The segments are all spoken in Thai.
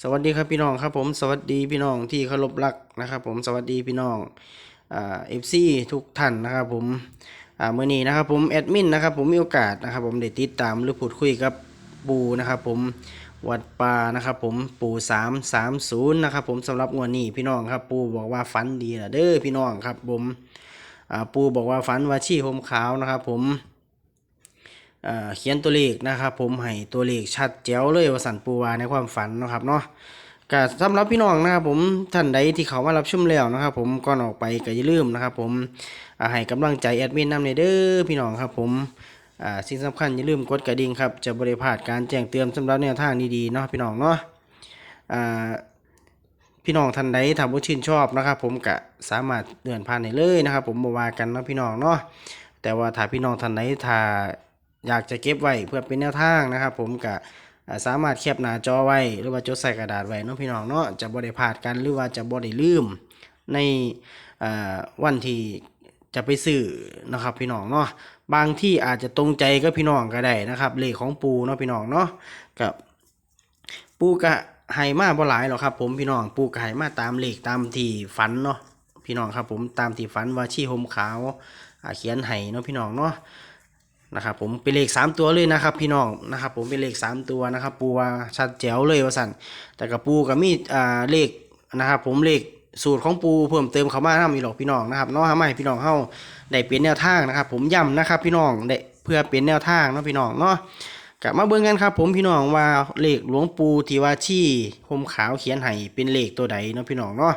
สวัสดีครับพี่น้องครับผมสวัสดีพี่น้องที่เคารพรักนะครับ ผมสวัสดีพี่น้องเอฟซีทุกท่านนะครับผมเมื่อนี้นะครับผมแอดมินนะครับผมมีโอกาสนะครับผมได้ติดตามหรือพูดคุยกับปูนะครับผมวัดป่านะครับผมปูสามสามศูนย์นะครับผมสำหรับงวดนี้พี่น้องครับปูบอกว่าฝันดีนะเด้อพี่น้องครับผมปูบอกว่าฝันว่าชี้ผมขาวนะครับผม เขียนตัวเลขนะครับผมให้ตัวเลขชัดแจ๋วเลยว่าสันปูวาในความฝันนะครับเนาะก็สำหรับพี่น้องนะครับผมท่านใดที่เขามารับชมแล้วนะครับผมก่อนออกไปก็อย่าลืมนะครับผมให้กำลังใจแอดมินนำในเด้อพี่น้องครับผมสิ่งสำคัญอย่าลืมกดกระดิ่งครับจะบริพลาดการแจ้งเตือนสำหรับแนวทางดีๆเนาะพี่น้องเนาะพี่น้องท่านใดถ้าบ่ชื่นชอบนะครับผมก็สามารถเลื่อนผ่านได้เลยนะครับผมบ่ว่ากันเนาะพี่น้องเนาะแต่ว่าถ้าพี่น้องท่านใดถ้า อยากจะเก็บไว้เพื่อเป็นแนวทางนะครับ ผมก็อ่าสามารถแคปหน้าจอไว้ หรือว่าจดใส่กระดาษไว้เนาะพี่น้องเนาะจะบ่ได้พลาดกันหรือว่าจะบ่ได้ลืมในวันที่จะไปซื้อนะครับพี่น้องเนาะบางที่อาจจะตรงใจกับพี่น้องก็ได้นะครับเลขของปูเนาะพี่น้องเนาะกับปูก็ให้มาบ่หลายหรอกครับผมพี่น้องปูก็ให้มาตามเลขตามที่ฝันเนาะพี่น้องครับผมตามที่ฝันว่าชี้ห่มขาวเขียนให้เนาะพี่น้องเนาะ นะครับผมเป็นเลขสามตัวเลยนะครับ พี่น้องนะครับผมเป็นเลขสามตัวนะครับปูว่าชัดแจ๋วเลยว่าสันแต่กับปูกับมีอ่าเลขนะครับผมเลขสูตรของปูเพิ่มเติมเข้ามาทำอีหรอกพี่น้องนะครับเนาะทำให้พี่น้องเข้าได้เปลี่ยนแนวทางนะครับ ผมย้ำนะครับ พี่น้องได้เพื่อเปลี่ยนแนวทางเนาะพี่น้องเนาะกลับมาเบิ่งกันครับผมพี่น้องว่าเลขหลวงปูที่ว่าชี่ผมขาวเขียนให้เป็นเลขตัวใดเนาะพี่น้องเนาะ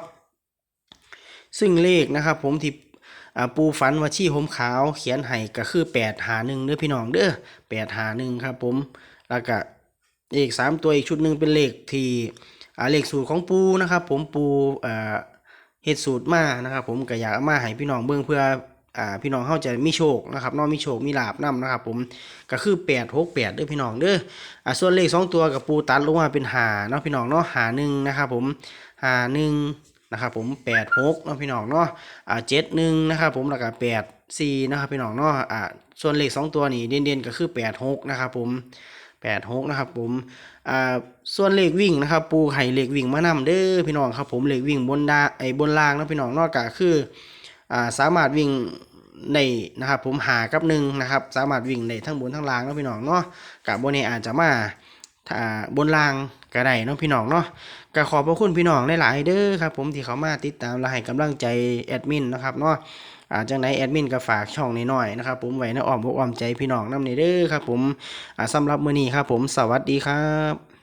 ซึ่งเลขนะครับ ผมที่ ปูฝันว่าชี้ผมขาวเขียนให้ก็คือแปดหาหนึ่งเด้อพี่น้องเด้อแปดหาหนึ่งครับผมแล้วก็เลขสามตัวอีกชุดหนึ่งเป็นเลขที่เลขสูตรของปูนะครับ ผมปูอ่าเฮ็ดสูตรมานะครับ ผมก็อยากมาให้พี่น้องเบิ่งเพื่ออ่าพี่น้องเขาจะมีโชคนะครับเนอกมีโชคมีลาบนํนะครับ ผมก็คือแปดหกแปดเด้อพี่น้องเด้ออ่าส่วนเลขสองตัวกับปูตัดลงมาเป็นหาเนาะพี่น้องเนาะหาหนึ่งนะครับ ผมหาหนึ่ง นะครับผมแปดหกเนาะพี่น้องเนาะอ่าเจ็ดหนึ่งนะครับผมแล้วก็แปดสี่นะครับพี่น้องเนาะอ่าส่วนเลขสองตัวนี่เด่นๆก็คือแปดหกนะครับผมแปดหกนะครับผมอ่าส่วนเลขวิ่งนะครับ ปูไห่เลขวิ่งมานำเด้อพี่น้องครับผมเลขวิ่งบนดาไอ้บนล่างนะพี่น้องเนอกจากคืออ่าสามารถวิ่งในนะครับผมหากับหนึ่งนะครับ สามารถวิ่งในทั้งบนทั้งล่างนะพี่น้องเนาะกับบนนี้อาจจะมา ถ้าบนล่างก็ได้เนาะพี่น้องเนาะก็ขอบพระคุณพี่น้องหลายๆเด้อครับผมที่เขามาติดตามและให้กำลังใจแอดมินนะครับเนาะอาจังไหนแอดมินก็ฝากช่องน้อยๆนะครับผมไว้ในอ้อมอกอ้อมใจพี่น้องน้ำในเด้อครับผมอ่าสำหรับมื้อนี้ครับผมสวัสดีครับ